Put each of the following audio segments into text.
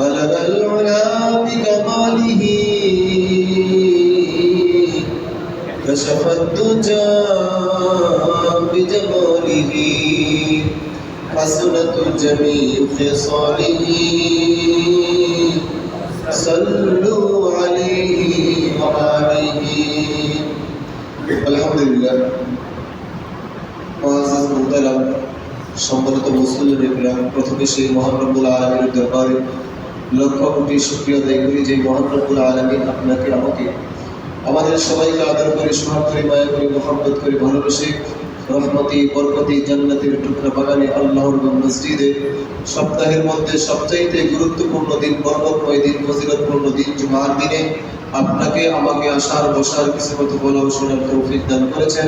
بلغ العلا بكماله كشف الدجى بجماله حسنت جميع خصاله صلوا عليه وآله الحمد لله معزز محترم সম্মানিত মুসলিমের গ্রাম প্রথমে সেই মহান রব্বুল আলমীর দরবারে লক্ষ কোটি আদায় করি যে মহান রব্বুল আলমী আপনাকে, আমাকে, আমাদের সবাইকে আদর করে, সোহাগ করে, মায়া করে মোহাম্মত করে, ভালোবেসে রহমতি, বরকতি, জান্নাতের টুকরা বাগানে, আল্লাহর মসজিদে সপ্তাহের মধ্যে সবচাইতে গুরুত্বপূর্ণ দিন বরকতময় দিন, ফজিলতপূর্ণ দিন, জুমার দিনে আপনাকে, আমাকে আসার, বসার, কিছু কথা বলা শোনার তৌফিক দান করেছেন।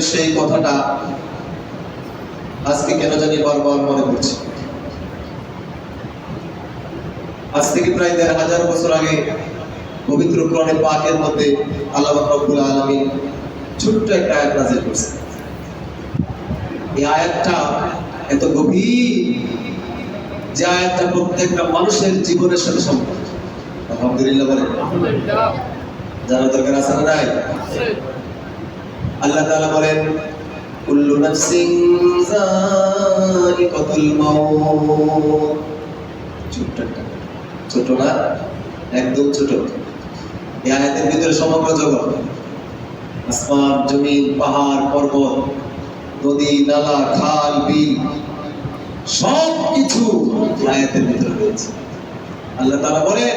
সেই কথাটা আজকে কেন জানি বারবার মনে পড়ছে। আজ থেকে প্রায় দেড় হাজার বছর আগে পবিত্র মধ্যে আল্লাহ ছোট্ট একটা আয়াত নাযিল করছে এই আয়াতটা এত গভীর যে আয়াতটা প্রত্যেকটা মানুষের জীবনের সাথে সম্পর্ক আলহামদুলিল্লাহ বলে জানা দরকার আছে না নাই? আল্লাহ তাআলা বলেন কুল্লু নাফসিন যায়িকাতুল মাউত। ছোট্ট ছোট না একদম ছোট। এই আয়াতের ভিতরে সমগ্র জগৎ আসমান জমিন পাহাড় পর্বত নদী নালা খাল বিল সব কিছু আয়াতের ভিতরে রয়েছে। আল্লাহ তাআলা বলেন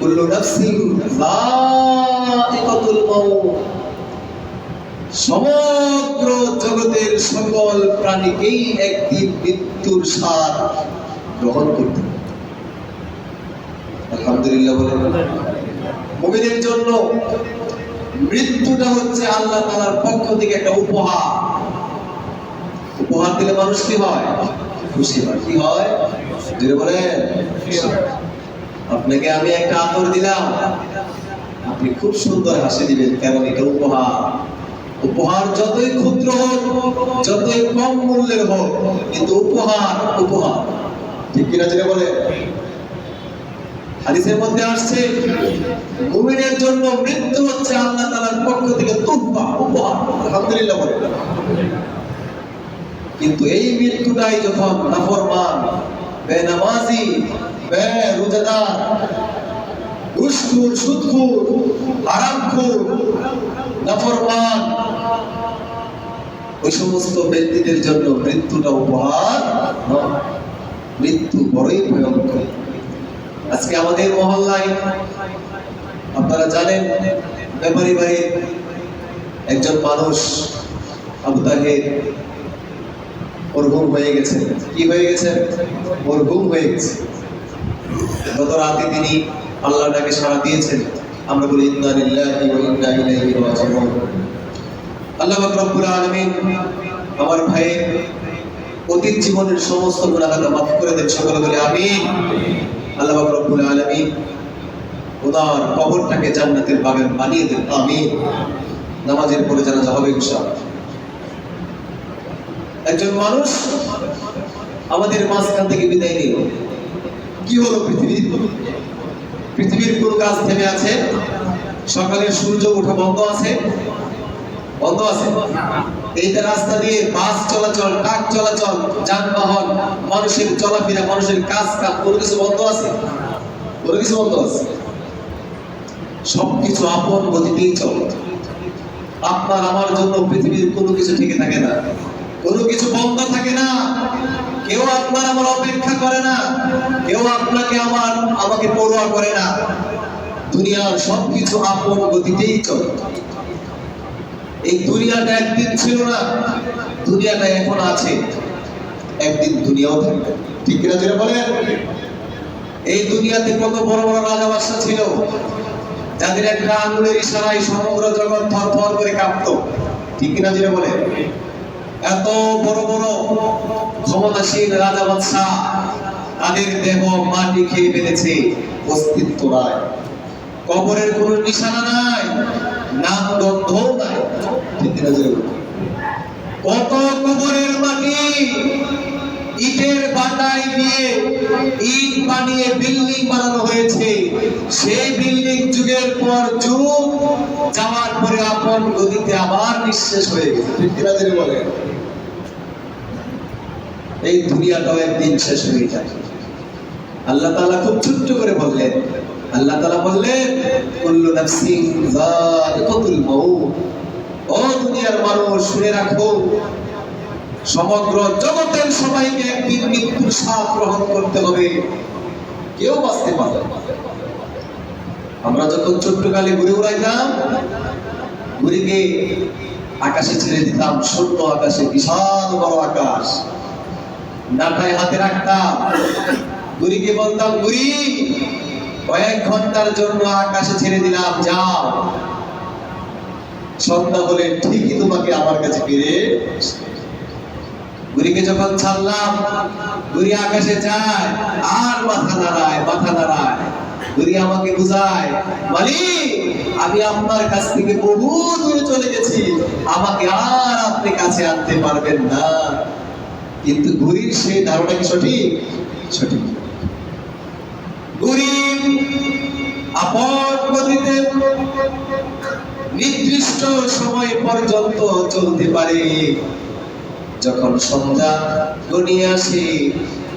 কুল্লু নাফসিন যায়িকাতুল মাউত। সমগ্র জগতের সকল প্রাণীকেই একদিন মৃত্যুর স্বাদ গ্রহণ করতে। আলহামদুলিল্লাহ বলে মুমিনের জন্য মৃত্যুটা হচ্ছে আল্লাহ তাআলার পক্ষ থেকে একটা উপহার। উপহার দিলে মানুষ কি হয়? খুশি হয়। কি হয়? হয়। আপনাকে আমি একটা আতর দিলাম। আপনি খুব সুন্দর হাসি দিবেন, কারণ এটা উপহার। উপহার যতই ক্ষুদ্র হোক, যতই কম মূল্যের হোক, কিন্তু উপহার উপহার। ঠিক কিনা যেটা বলে হাদিসের মধ্যে আসছে, মুমিনের জন্য মৃত্যু হচ্ছে আল্লাহ তাআলার পক্ষ থেকে তুহফা উপহার। আলহামদুলিল্লাহ বলে কিন্তু এই মৃত্যুটাই যখন নাফরমান, বেনামাজি ওই সমস্ত ব্যক্তিদের জন্য মৃত্যুটা উপহার মৃত্যু বড়ই ভয়ঙ্কর। আজকে আমাদের মহল্লায় আপনারা জানেন ব্যাপারী বাড়ির একজন মানুষ, আবু হয়ে গেছে। কি হয়ে গেছে? ওর ঘুম হয়ে গেছে। গত রাতে তিনি আল্লাহটাকে সাড়া দিয়েছেন। আমরা বলি, ইন্না আল্লাহ রব্বুল আলামিন আমার ভাইয়ের অতীত জীবনের সমস্ত গুনাহকে মাফ করে দেন, সকলে বলে, আমিন। আল্লাহ রব্বুল আলামিন ওনার কবরটাকে জান্নাতের বাগান বানিয়ে দেন, আমিন। নামাজের পরে জানাজা হবে ইনশাআল্লাহ। একজন মানুষ আমাদের মাঝখান থেকে বিদায় নিল। কি হলো পৃথিবীর পৃথিবীর কোন কাজ থেমে আছে? সকালের সূর্য ওঠা বন্ধ আছে? বন্ধ আছে। এইটা রাস্তা দিয়ে বাস চলাচল, ট্রাক চলাচল, যানবাহন, মানুষের চলাফেরা, মানুষের কাজ কাম, কোনো কিছু বন্ধ আছে? কোনো কিছু বন্ধ আছে? সবকিছু আপন গতিতেই চলে। আপনার, আমার জন্য পৃথিবীর কোনো কিছু ঠিক থাকে না। কোনো কিছু বন্ধ থাকে না। কেউ আপনার আমার অপেক্ষা করে না। কেউ আপনাকে আমার, আমাকে পড়ুয়া করে না। দুনিয়ার সবকিছু আপন গতিতেই চলে। এই দুনিয়াটা একদিন ছিল না, দুনিয়াটা এখন আছে। একদিন দুনিয়াও থাকবে। ঠিক কিনা যেটা বলেন? এই দুনিয়াতে কত বড় বড় রাজা বাদশা ছিল, যাদের একটা আঙুলের ইশারায় সমগ্র জগৎ থর থর করে কাঁপতো। ঠিক কিনা যেটা বলেন? এত বড় বড় ক্ষমতাশীল রাজা বাদশা তাদের দেহ মাটি খেয়ে ফেলেছে, অস্তিত্ব নাই। কবরের কোনো নিশানা নাই, নাম গন্ধ নাই। কত কবরের মাটি ইটের বাটাই দিয়ে ইট বানিয়ে বিল্ডিং বানানো হয়েছে। সেই বিল্ডিং যুগের পর যুগ যাওয়ার পরে আপন গতিতে আবার নিঃশেষ হয়ে গেছে। যদি বলেন? এই দুনিয়াটাও একদিন শেষ হয়ে যাবে আল্লাহ তাআলা খুব ছোট্ট করে বললেন আল্লাহ তালা বললেন কুল্লু নাফসিন যায়িকাতুল মাউত। ও দুনিয়ার মানুষ শুনে রাখো সমগ্র জগতের সবাইকে একদিন মৃত্যুর স্বাদ গ্রহণ করতে হবে। কেউ বাঁচতে পারবে না। আমরা যখন ছোট্টকালে ঘুরে উড়াইতাম ঘুরিকে আকাশে ছেড়ে দিতাম শূন্য আকাশে, বিশাল বড় আকাশ। নাটায় হাতে রাখতাম। ঘুরিকে বলতাম, ঘুরি, কয়েক ঘণ্টার জন্য আকাশে ছেড়ে দিলাম, যাও। সন্ধ্যা হলে ঠিকই তোমাকে আমার কাছে ফিরে ঘুরিকে যখন ছাড়লাম ঘুরি আকাশে যায়, আর মাথা নাড়ায়, মাথা ঘুরি আমাকে বুঝায় আমি আপনার কাছ থেকে বহু দূরে চলে গেছি, আমাকে আর আপনি কাছে আনতে পারবেন না। কিন্তু সেই ধারণা কি সঠিক? সঠিক। আপন গতিতে নির্দিষ্ট সময় পর্যন্ত চলতে পারে। যখন সন্ধ্যা গনিয়ে আসে,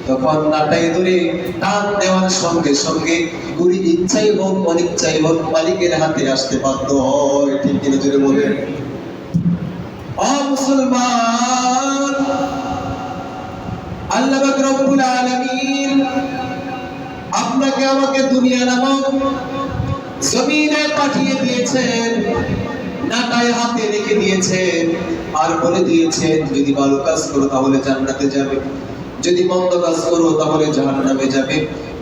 তখন নাটাই ধরে টান দেওয়ার সঙ্গে সঙ্গে গুড়ি ইচ্ছাই হোক, অনিচ্ছাই হোক, মালিকের হাতে আসতে বাধ্য হয়। ঠিক কিনা জুড়ে বলে মুসলমান, আল্লাহ রব্বুল আলামিন আপনাকে আমাকে দুনিয়া নামক জমিনে পাঠিয়ে দিয়েছেন। নাটায় হাতে রেখে দিয়েছেন আর বলে দিয়েছেন যদি ভালো কাজ করো তাহলে জান্নাতে যাবে। যদি মন্দ কাজ করো তাহলে জাহান্নামে যাবে।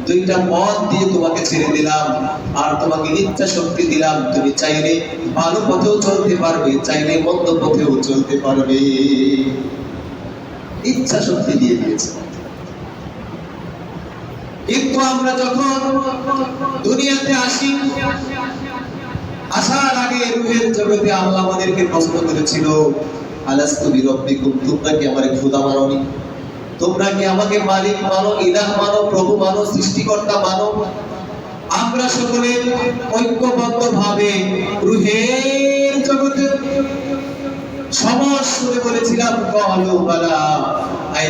দুইটা পথ দিয়ে তোমাকে ছেড়ে দিলাম, আর তোমাকে ইচ্ছা শক্তি দিলাম। তুমি চাইলে ভালো পথেও চলতে পারবে, চাইলে মন্দ পথেও চলতে পারবে। ইচ্ছা শক্তি দিয়ে দিয়েছে। কিন্তু আমরা যখন দুনিয়াতে আসি আসার আগে রুহের জগতে আল্লাহ আমাদেরকে প্রশ্ন করেছিল। আলাস্তু তোমরা কি আমারে তোমরা কি আমাকে মালিক মানো, ইলাহ মানো, প্রভু মানো, সৃষ্টিকর্তা মানো? আমরা সকলে ঐক্যবদ্ধ ভাবে রুহের জগতে সমাজ শুনে বলেছিলাম, কলু বালা। আই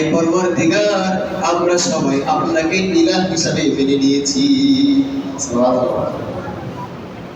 আমরা সবাই আপনাকে ইলাহ হিসাবে মেনে নিয়েছি। সুবহানাল্লাহ।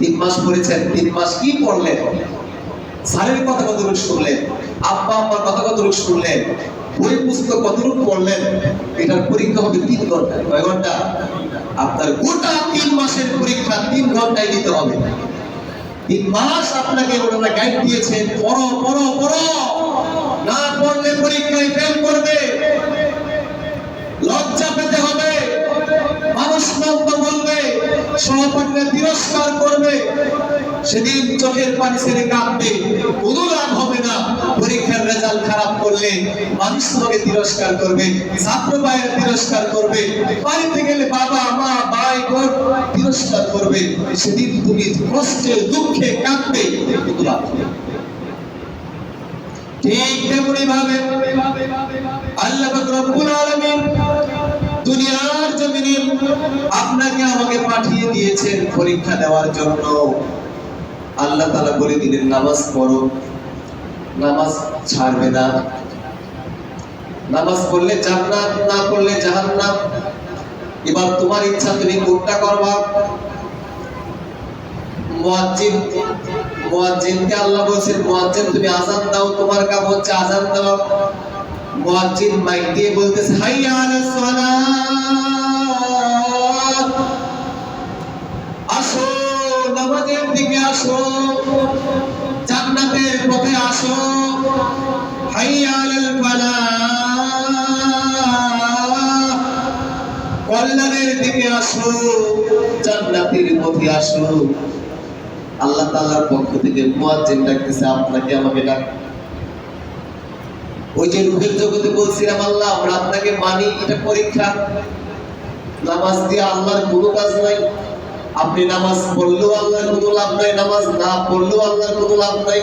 তিন মাস পড়েছেন তিন মাস কি পড়লেন? স্যারের কথা কতটুকু শুনলেন? আব্বা আব্বার কথা কতটুকু শুনলেন? বই পুস্তক কতটুকু পড়লেন? এটার পরীক্ষা হবে তিন ঘণ্টা। কয় ঘণ্টা? আপনার গোটা তিন মাসের পরীক্ষা তিন ঘন্টায় দিতে হবে। তিন মাস আপনাকে ওনারা গাইড দিয়েছেন, পড়ো পড়ো পড়ো। না পড়লে পরীক্ষায় ফেল করবে। লজ্জা পেতে হবে। মানুষ মন্দ বলবে। সহপাঠীরা তিরস্কার করবে। সেদিন চোখের পানি ছেড়ে কাঁদবে কোনো লাভ হবে না। পরীক্ষার রেজাল্ট খারাপ করলে মানুষ তোমাকে তিরস্কার করবে, ছাত্র ভাইয়ের তিরস্কার করবে। বাড়িতে গেলে বাবা, মা, ভাই, বোন তিরস্কার করবে। সেদিন তুমি কষ্টে, দুঃখে কাঁদবে। কিন্তু লাভ ঠিক তেমনি ভাবে আল্লাহ রব্বুল আলামিন দুনিয়ার জমিনে আপনাকে আমাকে পাঠিয়ে দিয়েছেন পরীক্ষা দেওয়ার জন্য। আল্লাহ তাআলা বলে দিলেন, নামাজ পড়ো। নামাজ ছাড়বে না। নামাজ পড়লে জান্নাত, না পড়লে জাহান্নাম। এবার তোমার ইচ্ছা, তুমি কোনটা করবা? মুয়াজ্জিন, মুয়াজ্জিনকে আল্লাহ বলছেন, মুয়াজ্জিন, তুমি আজান দাও। তোমার কাম হচ্ছে আজান দাও মুয়াজ্জিন মাইক দিয়ে বলতেছে হাইয়া আলাস সালাত, আসো, নামাজের দিকে আসো, জান্নাতের পথে আসো হাইয়া আলাল ফালাহ কল্যাণের দিকে আসো, জান্নাতের পথে আসো। আল্লাহ তাআলার পক্ষ থেকে মুয়াজ্জিন ডাকতেছে, আপনাকে আমাকে ডাক ওই যে জগতে বলছিলাম, আল্লাহ, আমরা আপনাকে মানি, এটা পরীক্ষা। নামাজ দিয়ে আল্লাহর কোনো কাজ নাই। আপনি নামাজ পড়লেও আল্লাহর কোনো লাভ নাই, নামাজ না পড়লেও আল্লাহর কোনো লাভ নাই।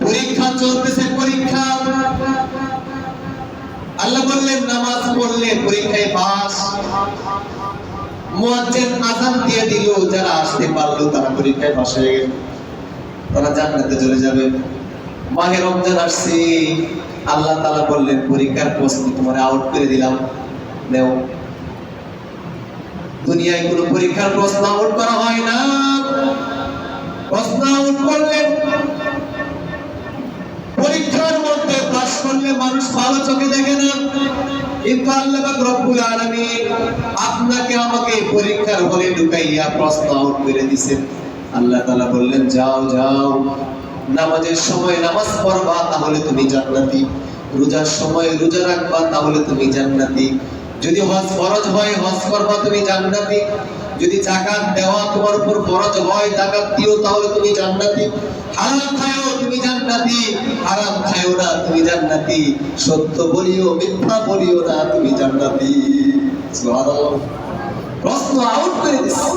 পরীক্ষা চলতেছে, পরীক্ষা। আল্লাহ বললেন, নামাজ পড়লে পরীক্ষায় পাস মুয়াজ্জিন আযান দিয়ে দিল, যারা আসতে পারল, তারা পরীক্ষায় পাস হয়ে গেল। তারা জান্নাতে চলে যাবে। মাহে রমজান আসছে, আল্লাহ তালা বললেন, পরীক্ষার প্রশ্ন তোমার আউট করে দিলাম, নেও। দুনিয়ায় কোনো পরীক্ষার প্রশ্ন আউট করা হয় না। প্রশ্ন আউট করলেন পরীক্ষার মধ্যে পাস করলে মানুষ ভালো চোখে দেখে না। কিন্তু আল্লাহ রব্বুল আলামিন আপনাকে আমাকে পরীক্ষার হলে ঢুকাইয়া প্রশ্ন আউট করে দিয়েছেন আল্লাহ তাআলা বললেন, যাও যাও। নামাজের সময় নামাজ পড়বা, তাহলে তুমি জান্নাতি। রোজার সময় রোজা রাখবা, তাহলে তুমি জান্নাতি। যদি হজ ফরজ হয়, হজ করবা, তুমি জান্নাতি। যদি জাকাত দেওয়া তোমার উপর ফরজ হয়, জাকাত দিও, তাহলে তুমি জান্নাতি। হারাম খায়ও, তুমি জান্নাতি। হারাম খায়ও না, তুমি জান্নাতি। সত্য বলিও, মিথ্যা বলিও না, তুমি জান্নাতি। সুবহানাল্লাহ। প্রশ্ন আউট করে দিচ্ছে